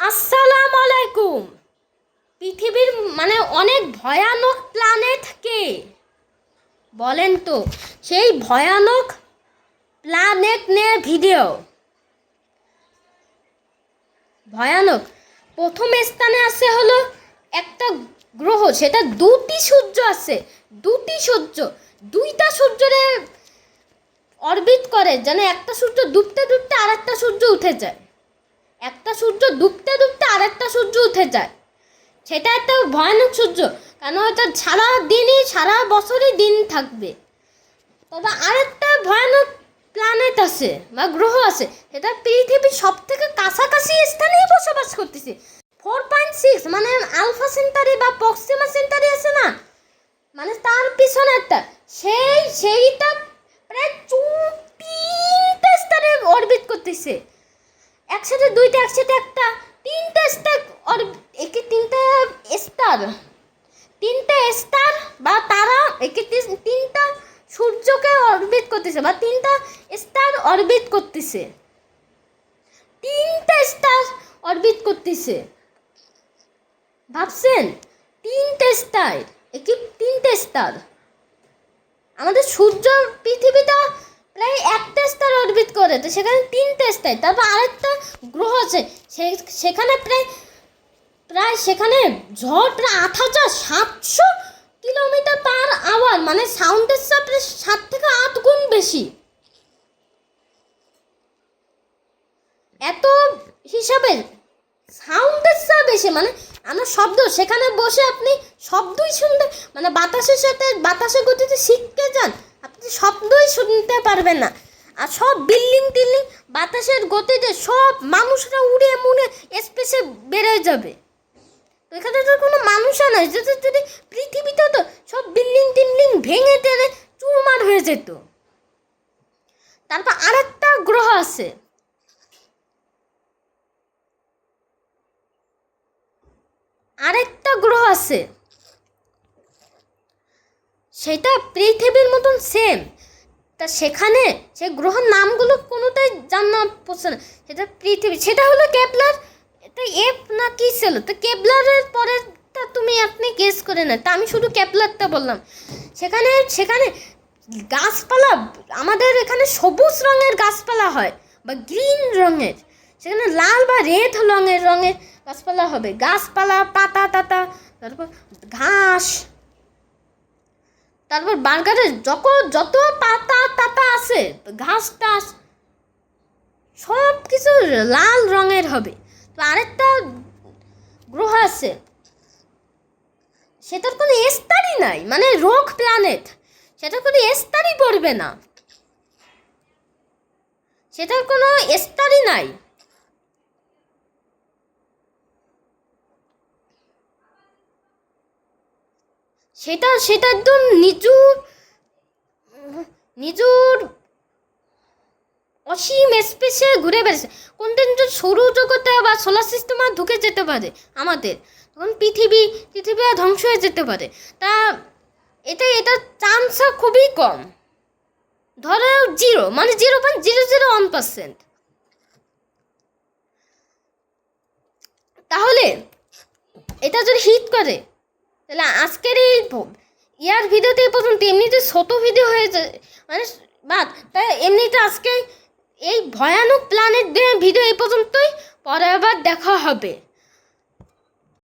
আসসালামু আলাইকুম। পৃথিবীর মানে অনেক ভয়ানক প্ল্যানেট কে? বলেন তো, সেই ভয়ানক প্ল্যানেট নিয়ে ভিডিও ভয়ানক। প্রথম স্থানে আছে হলো একটা গ্রহ, সেটা দুটি সূর্য আছে, দুটি সূর্য। দুইটা সূর্যরে অরবিট করে, যেন একটা সূর্য ডুবতে ডুবতে আরেকটা সূর্য উঠে যায়। একটা সূর্য ডুবতে ডুবতে আরেকটা সূর্য উঠে যায়। সেটা একটা ভয়ানক সূর্য। কেন? এটা সারা দিনই, সারা বছরই দিন থাকবে। তবে আরেকটা ভয়ানক প্ল্যানেট আছে, বা গ্রহ আছে, সেটা পৃথিবীর সব থেকে কাছাকাছি স্থানেই বসবাস করতেছে। ফোর পয়েন্ট সিক্স মানে আলফা সেন্টারি বা পশ্চিমা সেন্টারি আছে না? মানে তার পিছনে একটা, সেই, সেইটা প্রায় তিনটা স্টারে অরবিট করতেছে। একসাথে দুইটা, একসাথে একটা। তিনটা স্টার অর একে তিনটা স্টার তিনটা স্টার বা তারা একে তিন- তিনটা সূর্যকে অরবিট করতেছে বা তিনটা স্টার অরবিট করতেছে। তিনটা স্টার অরবিট করতেছে। ভাবছেন? তিনটে স্টার একে তিনটে স্টার আমাদের সূর্য, পৃথিবীটা প্রায় একটা স্টার অরবিট করে, তো সেখানে তিনটে স্টার তারপর আরেকটা গ্রহ আছে সেখানে প্রায় প্রায় সেখানে ঝড় প্রায় আট হাজার সাতশো কিলোমিটার পার আওয়ার মানে সাউন্ডের চাপ সাত থেকে আট গুণ বেশি। এত হিসাবে সাউন্ডের চাপ বেশি মানে আমার শব্দ, সেখানে বসে আপনি শব্দই শুনতে মানে বাতাসের সাথে, বাতাসের গতিতে শিখতে শুনতে পারবেন না। আর সব বিল্ডিং টিল্ডিং বাতাসের গতিতে সব মানুষরা উড়ে মুড়ে স্পেসে বেড়ে যাবে। তো এখানে তো কোনো মানুষও নাই। যদি যদি পৃথিবীতে তো সব বিল্ডিং টিল্ডিং ভেঙে টেনে চুরমার হয়ে যেত। তারপর আরেকটা গ্রহ আছে। আরেকটা গ্রহ আছে। সেটা পৃথিবীর মতন সেম তা সেখানে সে গ্রহের নামগুলো কোনোটাই জানা পড়ছে না। সেটা পৃথিবী। সেটা হলো কেপলার এটা এফ না কি ছিল? তো কেপলারের পরেরটা তুমি আপনি গেস করে না তা আমি শুধু কেপলারটা বললাম। সেখানে সেখানে গাছপালা, আমাদের এখানে সবুজ রঙের গাছপালা হয় বা গ্রিন রঙের। সেখানে লাল বা রেড রঙের রঙের গাছপালা হবে। গাছপালা, পাতা টাতা তারপর ঘাস, তারপর বার্গারের যত যত পাতা আছে ঘাস টাস সব কিছু লাল রঙের হবে। তো আরেকটা গ্রহ আছে, সেটার কোনো স্তরই নাই মানে রোগ প্ল্যানেট, সেটার কোনো স্তরই পড়বে না। সেটার কোনো স্তরই নাই। সেটা সেটা একদম নিজুর নিজুর। অসীম স্পেসে ঘুরে বেড়েছে। কোনটা কিন্তু সৌরজগতে বা সোলার সিস্টেমে ঢুকে যেতে পারে আমাদের, তখন পৃথিবী পৃথিবী আর ধ্বংস হয়ে যেতে পারে। তা এটা এটা চান্স খুবই কম। ধরো জিরো মানে zero point zero zero one percent তাহলে এটা যদি হিট করে, তাহলে আজকের এই ইয়ার ভিডিওতে পর্যন্ত, এমনিতে শত ভিডিও হয়েছে মানে বাদ তাই এমনিতে আজকে এই ভয়ানক প্ল্যানেট ভিডিও এই পর্যন্তই পরে আবার দেখা হবে।